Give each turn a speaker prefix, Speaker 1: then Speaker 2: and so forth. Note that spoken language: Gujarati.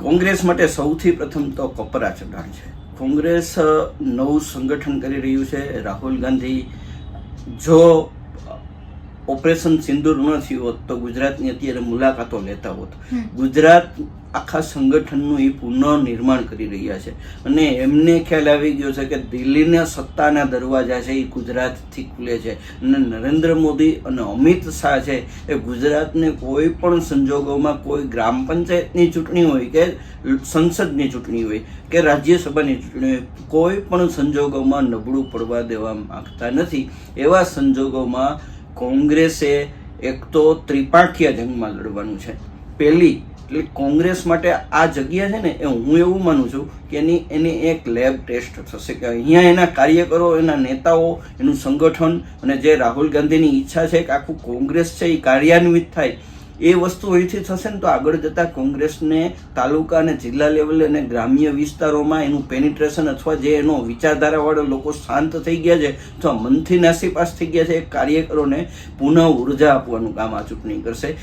Speaker 1: કોંગ્રેસ માટે સૌથી પ્રથમ તો કપરા ચઢાણ છે. કોંગ્રેસ નવું સંગઠન કરી રહ્યું છે. રાહુલ ગાંધી જો ઓપરેશન સિંદૂર ન થયું હોત તો ગુજરાતની અત્યારે મુલાકાતો લેતા હોત. ગુજરાત આખા સંગઠનનું એ પુનઃ નિર્માણ કરી રહ્યા છે. અને એમને ખ્યાલ આવી ગયો છે કે દિલ્હીના સત્તાના દરવાજા છે એ ગુજરાતથી ખુલે છે. અને નરેન્દ્ર મોદી અને અમિત શાહ છે એ ગુજરાતને કોઈ પણ સંજોગોમાં કોઈ ગ્રામ પંચાયતની ચૂંટણી હોય કે સંસદની ચૂંટણી હોય કે રાજ્યસભાની ચૂંટણી હોય કોઈ પણ સંજોગોમાં નબળું પડવા દેવા માગતા નથી. એવા સંજોગોમાં કોંગ્રેસે એક તો ત્રિપાઠીય જંગમાં લડવાનું છે. પહેલી એટલે કોંગ્રેસ માટે આ જગ્યા છે ને, એ હું એવું માનું છું કે એની એની એક લેબ ટેસ્ટ થશે. કે અહીંયા એના કાર્યકરો, એના નેતાઓ, એનું સંગઠન અને જે રાહુલ ગાંધીની ઈચ્છા છે કે આખું કોંગ્રેસ છે એ કાર્યાન્વિત થાય એ વસ્તુ અહીંથી થશે ને તો આગળ જતાં કોંગ્રેસને, તાલુકા અને જિલ્લા લેવલે અને ગ્રામ્ય વિસ્તારોમાં એનું પેનિટ્રેશન અથવા જે એનો વિચારધારાવાળા લોકો શાંત થઈ ગયા છે, અથવા મનથી નાસીપાસ થઈ ગયા છે, એ કાર્યકરોને પુનઃ ઊર્જા આપવાનું કામ આ ચૂંટણી કરશે.